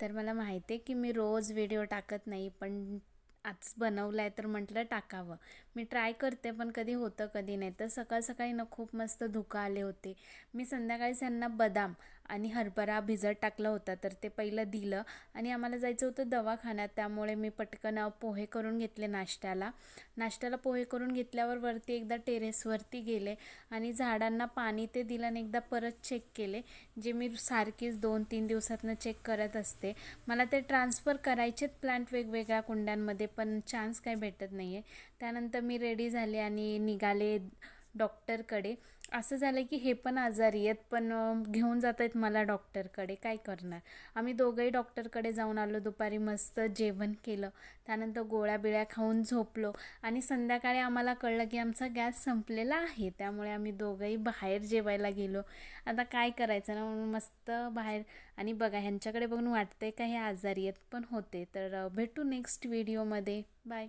तर मला माहिती आहे की मी रोज व्हिडिओ टाकत नाही पण आज बनवला आहे तर म्हटलं टाकावं. मी ट्राय करते पण कधी होतं कधी नाही. तर सकाळ सकाळी ना खूप मस्त धुकं आले होते. मी संध्याकाळीच त्यांना बदाम आणि हरभरा भिजत टाकला होता तर ते पहिलं दिलं. आणि आम्हाला जायचं होतं दवाखान्यात त्यामुळे मी पटकन पोहे करून घेतले नाश्त्याला. नाश्त्याला पोहे करून घेतल्यावर वरती एकदा टेरेसवरती गेले आणि झाडांना पाणी ते दिलं आणि एकदा परत चेक केले जे मी सारखीच दोन तीन दिवसातनं चेक करत असते. मला ते ट्रान्सफर करायचेत प्लांट वेगवेगळ्या कुंड्यांमध्ये पण चान्स काही भेटत नाही आहे त्यानंतर मी रेडी झाले आणि निघाले. डॉक्टरकडे. असं झालं की हे पण आजारी आहेत पण घेऊन जात आहेत मला डॉक्टरकडे. काय करणार? आम्ही दोघंही डॉक्टरकडे जाऊन आलो दुपारी मस्त जेवण केलं. त्यानंतर गोळ्या बिळ्या खाऊन झोपलो. आणि संध्याकाळी आम्हाला कळलं की आमचा गॅस संपलेला आहे. त्यामुळे आम्ही दोघंही बाहेर जेवायला गेलो. आता काय करायचं ना म्हणून मस्त बाहेर. आणि बघा ह्यांच्याकडे बघून वाटतंय का हे आजारी आहेत पण होते. तर भेटू नेक्स्ट व्हिडिओमध्ये बाय